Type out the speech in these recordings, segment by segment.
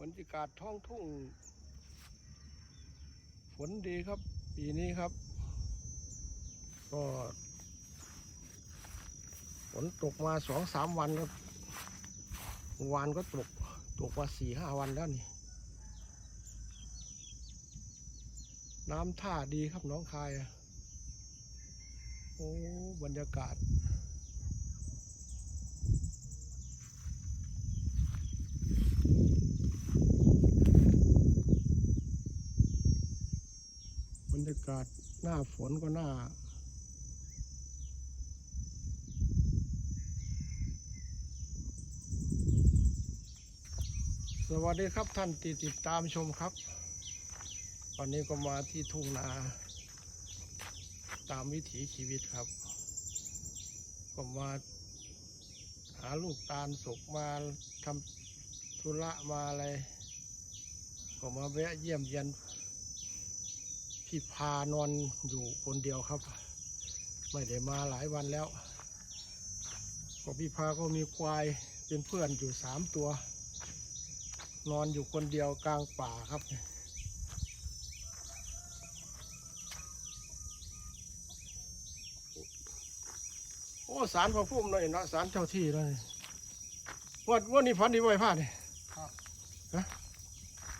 บรรยากาศท้องทุ่ง ฝนดีครับ ปีนี้ครับ ก็ฝนตกมาสองสามวันครับวานก็ตก ตกมาสี่ห้าวันแล้วนี่ น้ำท่าดีครับน้องคาย โอ้ บรรยากาศ รรยากาศหน้าฝนก็หน้า สวัสดีครับท่านที่ติดตามชมครับ วันนี้ก็มาที่ทุ่งนา ตามวิถีชีวิตครับ ก็มาหาลูกตาลสุกมาทำธุระมาอะไร ก็มาแวะเยี่ยมเยียน พี่พานอนอยู่คนเดียวครับ ไม่ได้มาหลายวันแล้วก็พี่พาก็มีควายเป็นเพื่อนอยู่สามตัว นอนอยู่คนเดียวกลางป่าครับโอ้สารพระพุ่มเลยเนาะสารเจ้าที่เลยวันวันนี้ฝันดีบ่อยพลาดเลยครับฮะ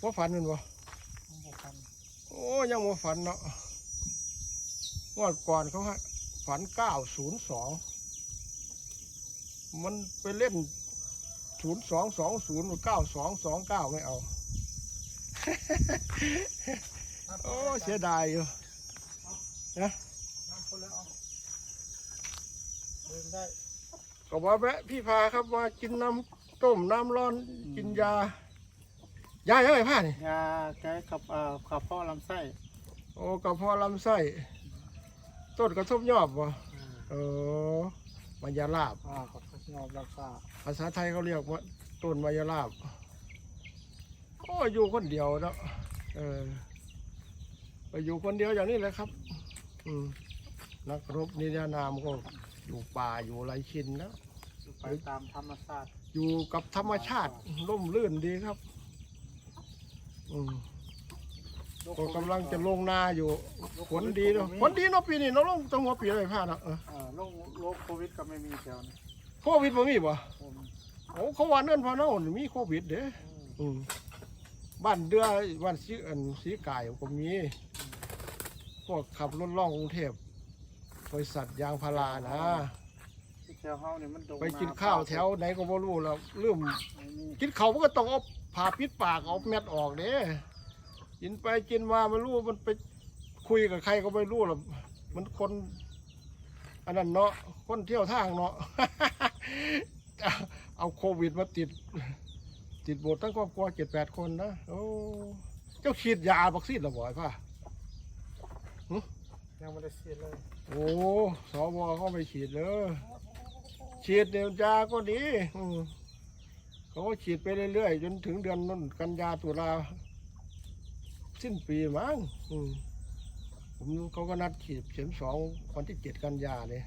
ว่าฝันแมันบ่ มันบอกกัน โอ้ ยังบ่ฝันเนาะงวดก่อนเขาให้ฝันเก้าศูนย์สองมันไปเล่นศูนย์สองสองศูนย์เก้าสองสองเก้าไม่เอา โอ้ เสียดายอยู่น้ำคนแล้วเอาเดินได้ก็ว่าแวะพี่พาครับมากินน้ำต้มน้ำร้อนกินยา ยายังไงผ้านี่ยาแก้กับเอ่อขับพ่อลำไส้โอ้กระเพาะลำไส้ต้นกระทบยอบวะอ่าเออมายาลาบ อ่ากับข้าวงอบรักษาภาษาไทยเขาเรียกว่าต้นมายาลาบโอ้อยู่คนเดียวเนาะเออก็อยู่คนเดียวอย่างนี้แหละครับ อืมนักรบนิรนามก็อยู่ป่าอยู่ไรชินนะ ไปตามธรรมชาติอยู่กับธรรมชาติร่มรื่นดีครับ อืมก็กำลังจะลงนาอยู่ฝนดีเนาะฝนดีเนาะปีนี้เนาะลงตั้งหัวปีเลยพลาดเนาะเออเอ่อโรคโรคโควิดก็ไม่มีแถวนี้โควิดบ่มีบ่ผมโอ้เขาว่าเนื่นพอเนาะมีโควิดเด้อืมบ้านเดือบ้านสีอันสีกายก็มีพวกขับรถล่องกรุงเทพบริษัทยางพารานะที่แถ วเฮานี่มันดงไปกินข้าวแถวไหนก็บ่รู้แล้วลืมไม่มีกินเขาวมันก็ต้องเอาผ่าปิดปากเอาเม็ดออกเด้กินไปกินมาไม่รู้มันไปคุยกับใครก็ไม่รู้หรอกมันคนอันนั้นเนาะคนเที่ยวทางเนาะเอาโควิดมาติด ติดโบสถ์ทั้งครอบครัวเจ็ดแปดคนนะโอ้เจ้าฉีดยาวัคซีนหรือบ่อยป่ะยังไม่ได้เสียเลย โอ้สวเขาไปฉีดเลย ฉีดเดียวยาก็ดีอืมเขาก็ฉีดไปเรื่อยๆจนถึงเดือนนั้นกันยาตุลาสิ้นปีมั้งอืมผมเขาก็นัดฉีดเข็มสองวันที่เจ็ดกันยาเนี่ย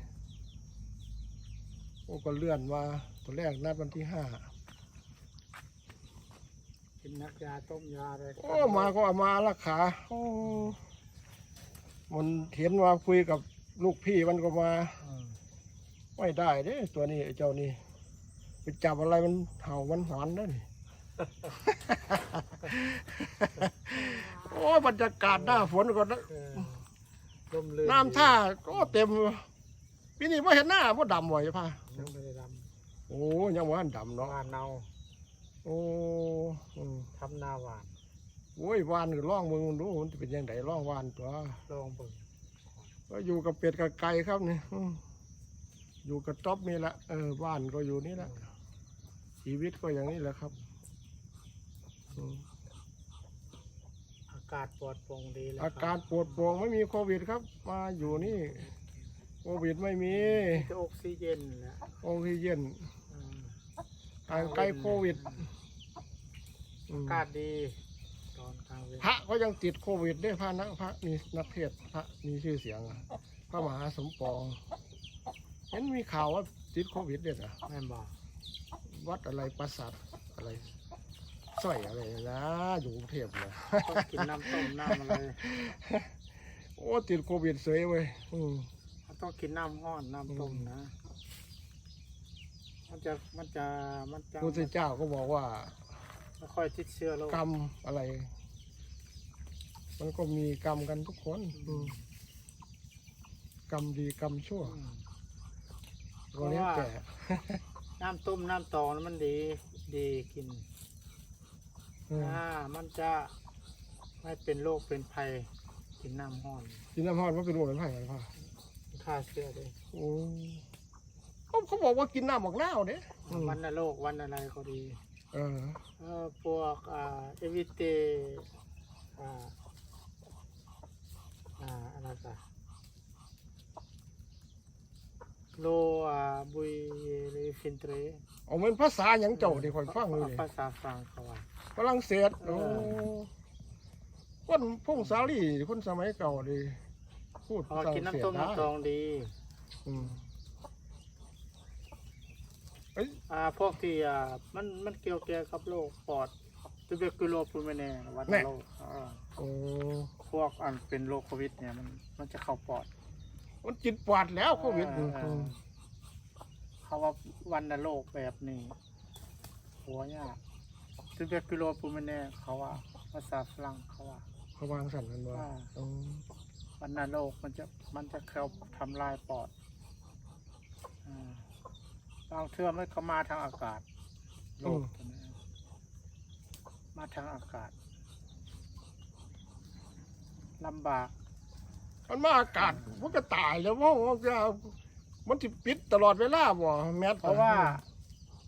โอ้ก็เลื่อนมาตัวแรกนัดวันที่ห้ากินนักยาต้มยาเลยโอ้มาก็เอามาละขาโอ้มันเห็นว่าคุยกับลูกพี่มันก็มาอืม ไม่ได้เด้ตัวนี้ไอ้เจ้านี่ไปจับอะไรมันเห่ามันหอนนั่นโอ้บรรยากาศหน้าฝนก็นะเออลมลื่นน้ำท่าก็เต็มปีนี้ว่าเห็นหน้าว่าดำไว้พ่ะยังไม่ได้ดโอ้ยังว่าดำำเนาะหวานเนาโอ้อืมทำนาหวานโอ้ยวานก็ล่องมึงดูมันจะเป็นยังไงล่องวานตัวลองเบิ่งก็อยู่กับเป็ดกับไก่ครับนี่อืม อยู่กับต๊อบนี่แหละเออบ้านก็อยู่นี่แหละชีวิตก็อย่างนี้แหละครับอืมอากาศปลอดโปร่งดีเลยอาการปวดโปร่งไม่มีโควิดครับ มาอยู่นี่ โควิดไม่มีมีแต่ออกซิเจนนะออกซิเจนอืมห่างไกลโควิดอืม อากาศดี ตอนกลางเวรพระก็ยังติดโควิดด้วยพระนักพระนี่นักเทศน์พระมีชื่อเสียงอะพระมหาสมปอง เห็นมีข่าวว่าติดโควิดเนี่ยเหรอแม่นบอกวัดอะไรปราสาทอะไรสร้อยอะไรนะอยู่กรุงเทพเลยต้องกินน้ำต้มน้ำอะไรโอ้ติดโควิดเสยเว้ยอืมต้องกินน้ำห้อนน้ำต้มนะ มันจะมันจะมันจะพระพุทธเจ้าก็บอกว่าไม่ค่อยติดเชื้อโรคกรรมอะไร มันก็มีกรรมกันทุกคนอืมกรรมดีกรรมชั่วอืม ก็แล้วแต่น้ำต้มน้ำตองนั้นมันดีดีกินอืมอ่ามันจะไม่เป็นโรคเป็นภัยกินน้ำห้อนกินน้ำฮอดว่าเป็นโรคเป็นไผ่กันพ่อฆ่าเชื้อเลยโอ้เขาเขาบอกว่ากินน้ำหมกหน้าวเด้อืมวันนโรควันอะไรก็ดีเออเอ่อพวกอ่าเอวิเตอ่าอ่าอะไรกัน โลอ่าบุยเลฟินเตรเอาเป็นภาษาหยังเจ้าที่คอยฟังเลยภาษาฝรั่งเขาว่า ฝรั่งเศสโอ้เอคนพงสาลีคนสมัยเก่าดีพูดเขาฝรั่งกินเศสน้ำต้มได้น้ำตองดีอืมเอ้ยอ่าพวกที่อ่ามันมันเกี่ยวเกี่ยวกับโรคปอดตูเบกิโลปูเมเนวัณโรคอ่าโอ้พวกอันเป็นโรคโควิดเนี่ยมันมันจะเข้าปอด มันจิตปวดแล้วโควิดเออือมเออเขาว่าวันโรคแบบนี้หัวยากตูเบกิโลปูเมเนเขาว่าภาษาฝรั่งเขาว่า เขาวางสั่นกันว่าอ่าอืมวันโรคมันจะมันจะเข้าทำลายปอดอ่าบางเทื่อมันก็มาทางอากาศโรคตัวนี้มาทางอากาศลำบาก มันมาอากาศมันก็ตายแล้วเพราะว่าจะมันจะปิดตลอดเวลาบ่แมสเพราะว่า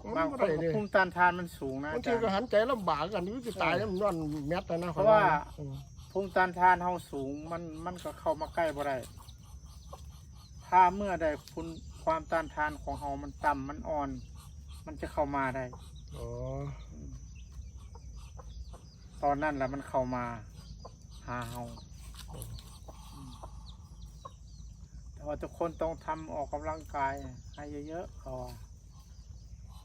มันบางไม่คนได้เลยภูมิต้านทานมันสูงนะบางอาทีจารก็ย์หันใจลำบากกันนี่จะตายแล้วมันนอนแมสแล้วนะเพราะว่าอืมภูมิต้านทานเฮาสูงมันมันก็เข้ามาใกล้บ่ได้ถ้าเมื่อใดคุณความต้านทานของเฮามันต่ำมันอ่อน มันจะเข้ามาได้อ๋อตอนนั้นแหละมันเข้ามาหาเฮาอืม แต่ว่าทุกคนต้องทำออกกำลังกายให้เยอะๆเขาว่า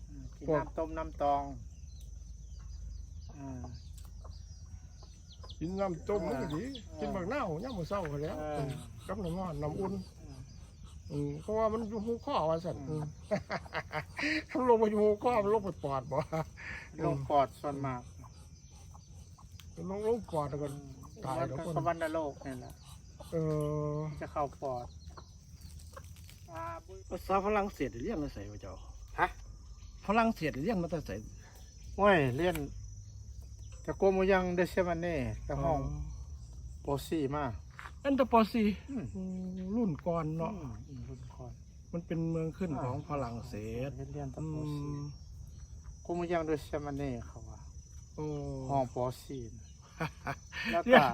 อืมกินน้ำต้มน้ำตองอืม กินน้ำต้มมันก็ดีเออกินบักหน้าวย่ำมือเศร้าก็แล้วเออมกับน้ำร้อนน้ำอุ่นอืมอืมเพราะว่ามันอยู่หูข้อว่าสั่นอืมถ้าลงไปอยู่หูข้อมันลงไปปอดบ่โรคปอดส่วนมากลงลงปอดแล้วก็ ตายมันแล้วก็คนกวันโรคนี่แหละเออจะเข้าปอดอ่าบุ้ย ภาษาฝรั่งเศสเรียนมาใส่พระเจ้าฮะฝรั่งเศสเรียนมาแต่ใส่โอ้ยเรียนแต่กลัวมยังเดชมันนี่แต่ห้องปสี่มาอันตรปอซีอืมอืมรุ่นก่อนเนาะอืมรุ่นก่อนมันเป็นเมืองขึ้นของฝรั่งเศสเรียนเรียนแต่อืปสี่มกลัวมยังเดชมันนี่เขาว่าโอ้ห้องปสี่นะแล้วเรียก็น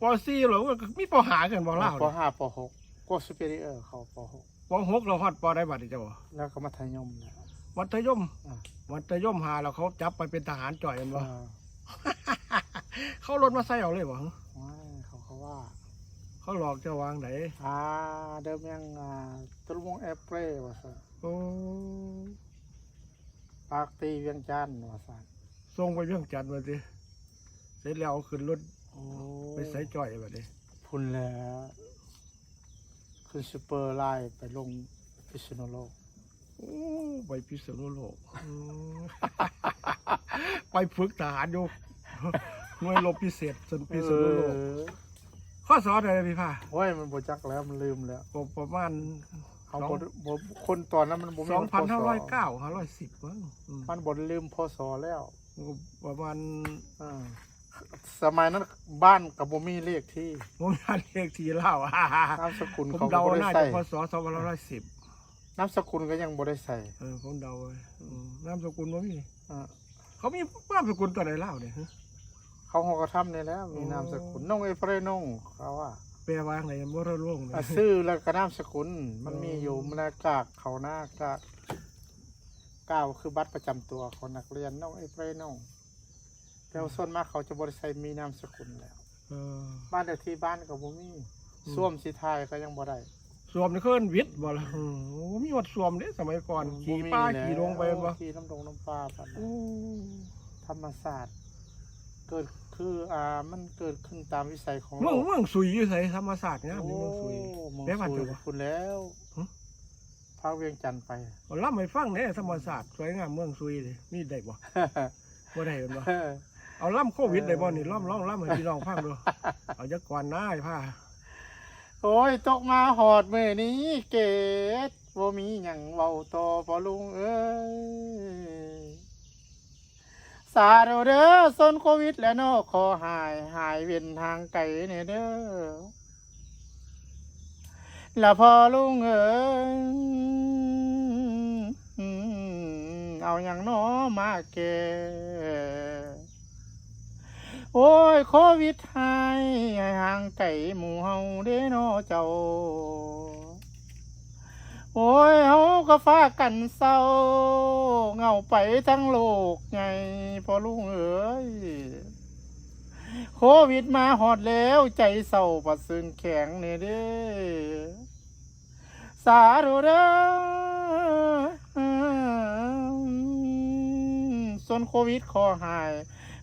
ปอซีเหรอก็มีปอหากันบ่เล่าปห้าปหกก็สุเปรีเออร์เขาปหก ปอหกเราฮอดปอได้บัดนี้เจ้าบ่แล้วก็มัธยมแล้วมัธยมอ่า มัธยมหาแล้วเขาจับไปเป็นทหารจ่อยกันบ่เออเขารถมาใส่เอาเลยบ่ว้ายเขาเขาว่า เขาหลอกเจ้าวางไหนอ่าเดิมยังอ่าตะลุงแอปเปรว่าสันโอ้ปากตีเวียงจันทน์ว่าสันส่งไปเรื่องจันทร์มาสิเสร็จแล้วเอาขึ้นรถโอ้ไปใส่จ่อยแบบนี้พุ่นแล้ว คือซูเปอร์ไลน์ไปลงพิษณุโลก โอ้ไปพิษณุโลกอืมไปฝึกทหารอยู่หน่วยรบพิเศษจนพิษณุโลก เออข้อสอนอะไรพี่พ่าโอ้ยมันบจักแล้วมันลืมแล้วก็ประมาณเขาสองบดบดคนตอนนั้นมันบ่มีสองพันห้าร้อยพศเก้าห้าร้อยสิบมั้งอืมมันบดลืมพศแล้ว ก็ประมาณเออ สมัยนั้นบ้านกับบ่มีเลขที่ผมอยากเรียกทีเล่านามสกุลผมเขาก็เดาบ่ได้น่าใส่จะพศสองพันห้าร้อยสิบนามสกุลก็ยังบ่ได้ใส่เออผมเดาไว้อืมนามสกุลว่ามีอ่าเขามีนามสกุลตัวไหนเล่าเนี่ยฮะ เขาหอกระทำนี่แหล้วมีอ๋อนามสกุลน้องเอฟเรนงเขาว่าแปลว่าอะไรมรล่วงเนี่ยอะซื้อแล้วก็นามสกุลมันอ๋อมีอยู่มันนะกากเขาหน้ากากก้าวคือบัตรประจำตัวของนักเรียนน้องเอฟเรนง แต่ว่าส่วนมากเขาจะบริษัทมีนามสกุลแล้ว เออบ้านแต่ที่บ้านกับบ่มีอืมส้วมสีไทายก็ยังบ่ได้ สวมนี่เคินวิทย์บ่ละอืมโอ้มีวัดสวมเด้สมัยก่อนขี่ป้าขี่ลงไปบ่ขี่น้ำดงน้ำปลาปานนั้นโอ้ทรรมศาสตร์ เกิดคืออ่ามันเกิดขึ้นตามวิสัยของเมืองโลกเมืองสุยอยู่ไสธรรมศาสตร์เนี่ยโอ้มีเมืองสุย เมืองแม่บ้านสุยเจ้าบ่คุณแล้วหึ พาเวียงจันทร์ไป เอาล่ำให้ฟังเนี่ยธรรมศาสตร์สวยงามเมืองสุยเลยมีได้บ่บ่ได้เห็นบ่ เอาล่ำโควิดได้บ่นี่ล่ำล่ำล่ำให้พี่น้องฟังดูเอาจักก่อนหน้าให้ผ้าโอ้ยตกมาหอดเมือนี้เกตบ่มีหยังเว้าต่อพอลุงเอ้ยสาธุเด้อสนโควิดแล้วเนาะขอหายหายเวียนทางไกลเนี่ยเด้อแล้วพอลุงเอ้ยเอาอย่างน้อมาแก โอ้ยโควิดหายห่างไกลหมู่เฮาเด้นาะเจ้า โอ้ยเฮาก็ฟ้ากันเศร้าเงาไปทั้งโลกไงพอลุงเอ๋ยโควิดมาหอดแล้วใจเศร้าปัดซึ้งแข็งเนี่ยเด้สาธุเด้อส่วนโควิดขอหาย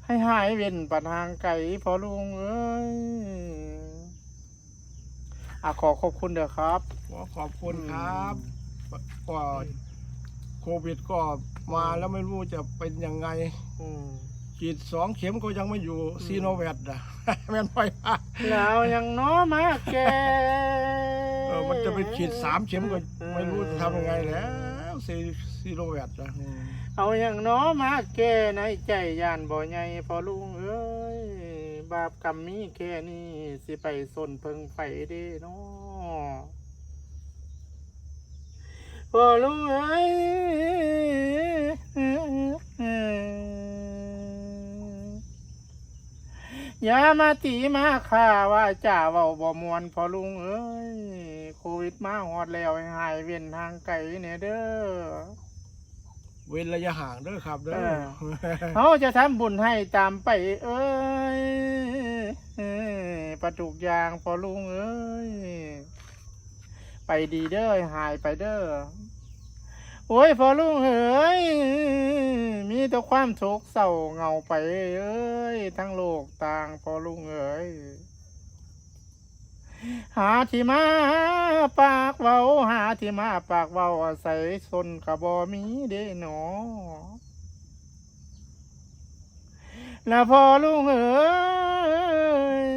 ให้หายเว้นปัญหางไก่พอลุงเอ้ยอะขอขอบคุณเด้อครับขอขอบคุณครับก็โควิดก็มาแล้วไม่รู้จะเป็นยังไงอืมฉีดสองเข็มก็ยังไม่อยู่ซีโนแวคอะแม่นไปว่าแล้วยังน้อมาแกเออมันจะไปฉีดสามเข็มก็ไม่รู้จะทำยังไงแล้วซีซีโนแวคอะอืม เอาอย่างน้อมาแกในใจยานบ่ใหญ่พอลุงเอ้ย บาปกรรมมีแค่นี้สิไปสนเพิงไฟเด้น้อพอลุงเอ้ยอย่ามาตีมาข่าว่าจ่าเว้าบ่มวนพอลุงเอ้ย โควิดมาฮอดแล้วให้หายเวียนทางไกลเนี่ยเด้อ ว้นระยะห่างเด้อครับเด้อเออเขาจะทำบุญให้ตามไปเอ้ยเอ้ยประจุกยางพอลุงเอ้ย ไปดีเด้อหายไปเด้อโอ้ยพอลุงเอ้ยมีแต่ความทุกข์เศร้าเหงาไปเอ้ยทั้งโลกต่างพอลุงเอ้ย หาที่มาปากเว้าหาที่มาปากเว้าอาศัยสนกะบอมีเด้หนอแล้วพอลุงเอ้ย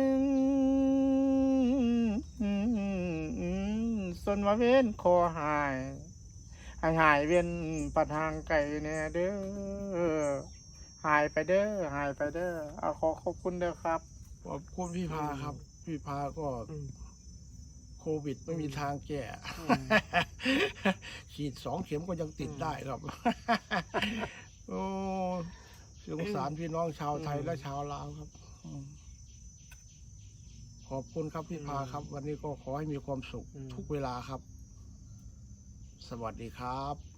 สนว่าเว้นคอหายให้หายเว้นปัดทางไก่เนี่ยเด้อหายไปเด้อหายไปเด้อเอาขอขอบคุณเด้อครับขอบคุณพี่พาครับ พี่พาก็โควิดไม่มีทางแก้อืม ฉีดสองเข็มก็ยังติดได้ครับโอ้สงสารพี่น้องชาวไทยอืมและชาวลาวครับอืมขอบคุณครับพี่พาครับ วันนี้ก็ขอให้มีความสุขอืม ทุกเวลาครับ สวัสดีครับ